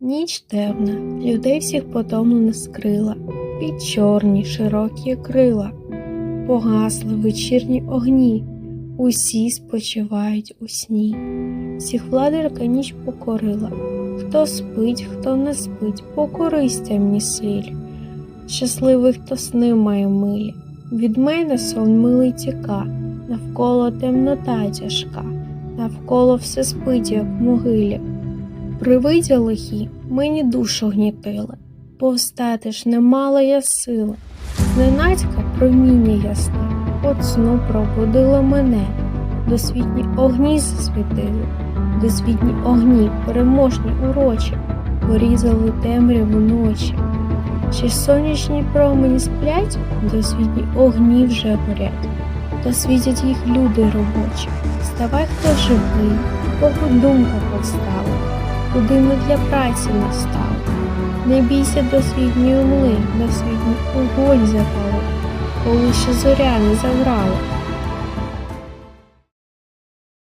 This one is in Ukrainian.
Ніч темна, людей всіх потомлено скрила, під чорні широкі крила, погасли вечірні огні, усі спочивають у сні. Всіх владарка ніч покорила, хто спить, хто не спить, покорись темні силі. Щасливий, хто сни має милі. Від мене сон милий тіка, навколо темнота тяжка, навколо все спить, як в могилі. Привидя лихі, мені душу гнітили, повстати ж не мала я сили. Зненацька проміння ясне, от сну пробудило мене, досвітні огні засвітили, досвітні огні, переможні урочі, порізали темряву ночі. Ще сонячні промені сплять, досвітні огні вже горять, Та світять їх люди робочі. Ставай, хто живий, кого думка повстала куди ми для праці настали. Не бійся досвітньої мли, досвітній огонь запали, коли ще зоря не заграла.